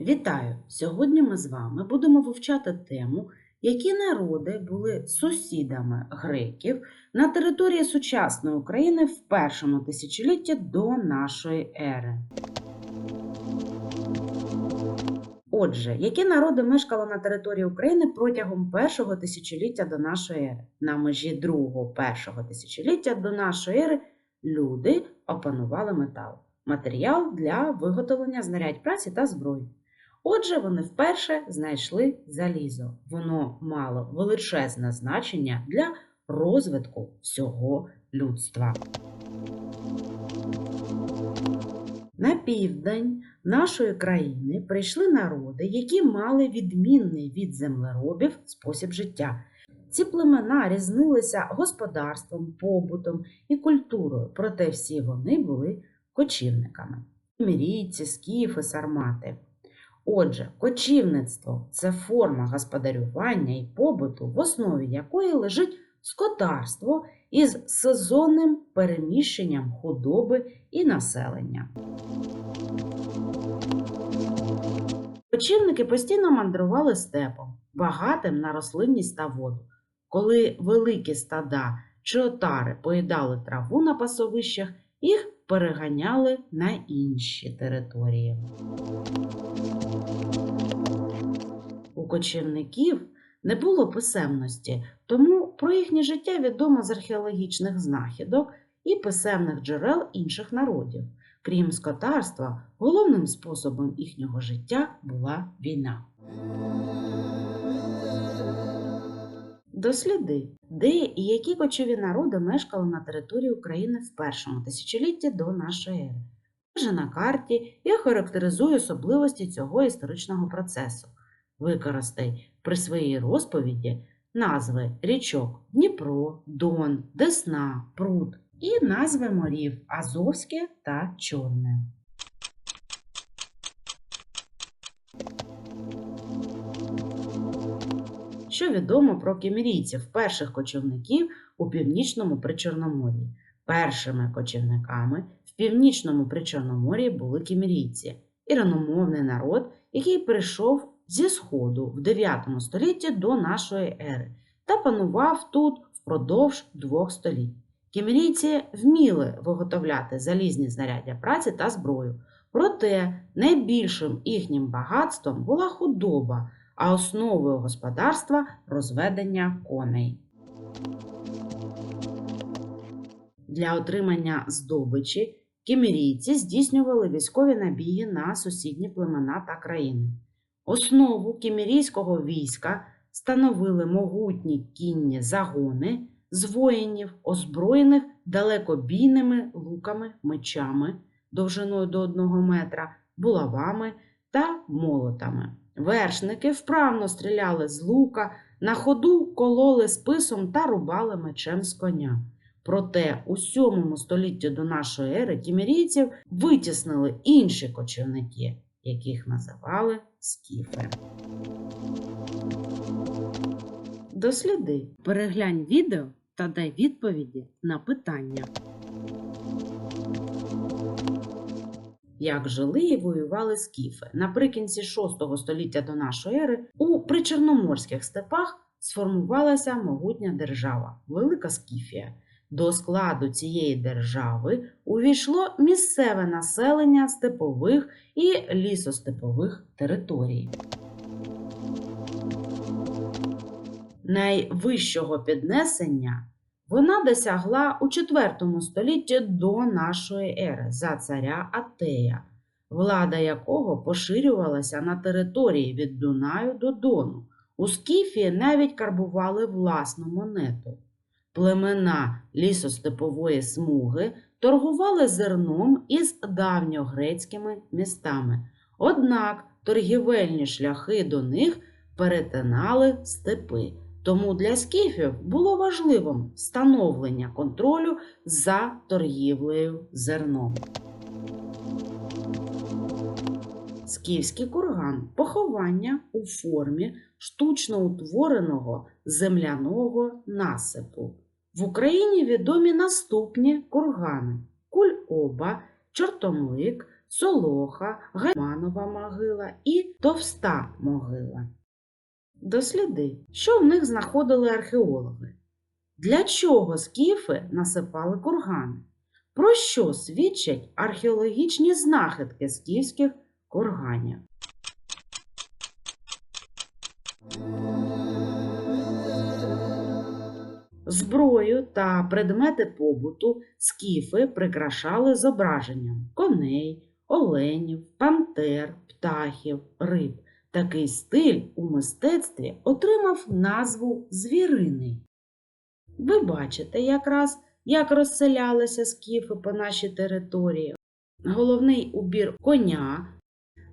Вітаю! Сьогодні ми з вами будемо вивчати тему, які народи були сусідами греків на території сучасної України в першому тисячолітті до нашої ери. Отже, які народи мешкали на території України протягом першого тисячоліття до нашої ери? На межі другого першого тисячоліття до нашої ери люди опанували метал, матеріал для виготовлення знарядь праці та зброї. Отже, вони вперше знайшли залізо. Воно мало величезне значення для розвитку всього людства. На південь нашої країни прийшли народи, які мали відмінний від землеробів спосіб життя. Ці племена різнилися господарством, побутом і культурою, проте всі вони були кочівниками. Мірійці, скіфи, сармати. Отже, кочівництво це форма господарювання і побуту, в основі якої лежить скотарство із сезонним переміщенням худоби і населення. Кочівники постійно мандрували степом, багатим на рослинність та воду. Коли великі стада чи отари поїдали траву на пасовищах, їх переганяли на інші території. Кочівників не було писемності, тому про їхнє життя відомо з археологічних знахідок і писемних джерел інших народів. Крім скотарства, головним способом їхнього життя була війна. Досліди, де і які кочові народи мешкали на території України в першому тисячолітті до нашої ери. Покаже на карті і характеризує особливості цього історичного процесу. Використай при своїй розповіді назви річок Дніпро, Дон, Десна, Прут і назви морів Азовське та Чорне. Що відомо про кемерійців, перших кочівників у північному Причорномор'ї? Першими кочівниками в північному Причорномор'ї були кемерійці, іраномовний народ, який прийшов зі Сходу в 9 столітті до нашої ери та панував тут впродовж двох століть. Кемерійці вміли виготовляти залізні знаряддя праці та зброю, проте найбільшим їхнім багатством була худоба, а основою господарства розведення коней. Для отримання здобичі кемерійці здійснювали військові набіги на сусідні племена та країни. Основу кімерійського війська становили могутні кінні загони з воїнів, озброєних далекобійними луками, мечами довжиною до одного метра, булавами та молотами. Вершники вправно стріляли з лука, на ходу кололи списом та рубали мечем з коня. Проте у 7 столітті до нашої ери кімерійців витіснили інші кочівники, яких називали скіфи. Досліди, переглянь відео та дай відповіді на питання. Як жили і воювали скіфи? Наприкінці 6 століття до нашої ери у причорноморських степах сформувалася могутня держава Велика Скіфія. До складу цієї держави увійшло місцеве населення степових і лісостепових територій. Найвищого піднесення вона досягла у IV столітті до нашої ери за царя Атея, влада якого поширювалася на території від Дунаю до Дону. У Скіфії навіть карбували власну монету. Племена лісостепової смуги торгували зерном із давньогрецькими містами. Однак торгівельні шляхи до них перетинали степи. Тому для скіфів було важливим встановлення контролю за торгівлею зерном. Скіфський курган поховання у формі штучно утвореного земляного насипу. В Україні відомі наступні кургани: Кульоба, Чортомлик, Солоха, Гайманова могила і Товста могила. Досліди, що в них знаходили археологи. Для чого скіфи насипали кургани? Про що свідчать археологічні знахідки скіфських курганів? Зброю та предмети побуту скіфи прикрашали зображенням коней, оленів, пантер, птахів, риб. Такий стиль у мистецтві отримав назву звіриний. Ви бачите якраз, як розселялися скіфи по нашій території. Головний убір коня,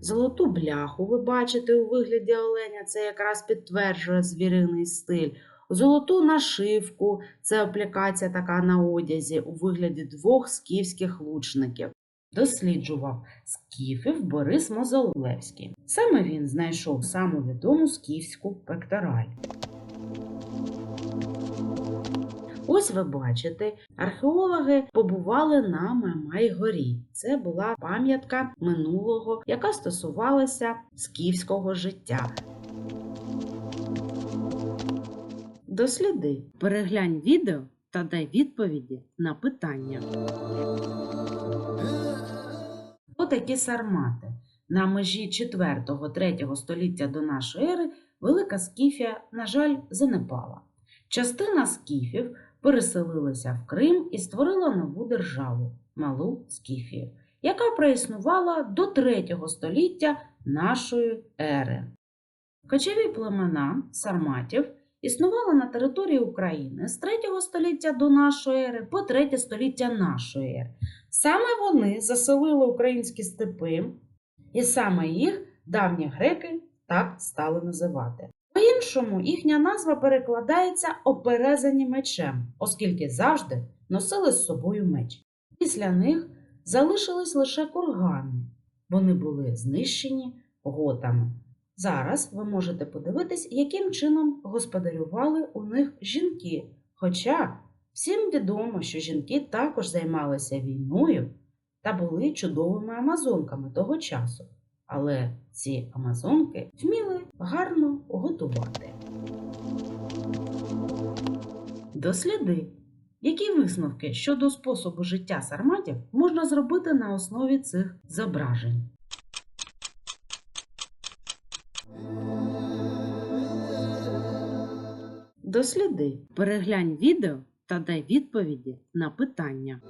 золоту бляху ви бачите у вигляді оленя, це якраз підтверджує звіриний стиль. Золоту нашивку це аплікація така на одязі у вигляді двох скіфських лучників. Досліджував скіфів Борис Мозолевський. Саме він знайшов саму відому скіфську пектораль. Ось ви бачите, археологи побували на Мамай-горі. Це була пам'ятка минулого, яка стосувалася скіфського життя. Досліди. Переглянь відео та дай відповіді на питання. Отакі сармати. На межі 4-3 століття до нашої ери Велика Скіфія, на жаль, занепала. Частина скіфів переселилася в Крим і створила нову державу Малу Скіфію, яка проіснувала до 3 століття нашої ери. Кочові племена сарматів існували на території України з 3 століття до нашої ери по 3 століття нашої ери. Саме вони заселили українські степи, і саме їх давні греки так стали називати. По-іншому їхня назва перекладається оперезані мечем, оскільки завжди носили з собою меч. Після них залишились лише кургани. Вони були знищені готами. Зараз ви можете подивитись, яким чином господарювали у них жінки. Хоча всім відомо, що жінки також займалися війною та були чудовими амазонками того часу. Але ці амазонки вміли гарно готувати. Досліди, які висновки щодо способу життя сарматів можна зробити на основі цих зображень. Досліди. Переглянь відео та дай відповіді на питання.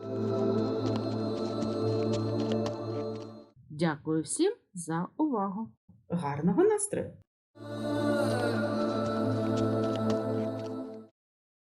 Дякую всім за увагу. Гарного настрою!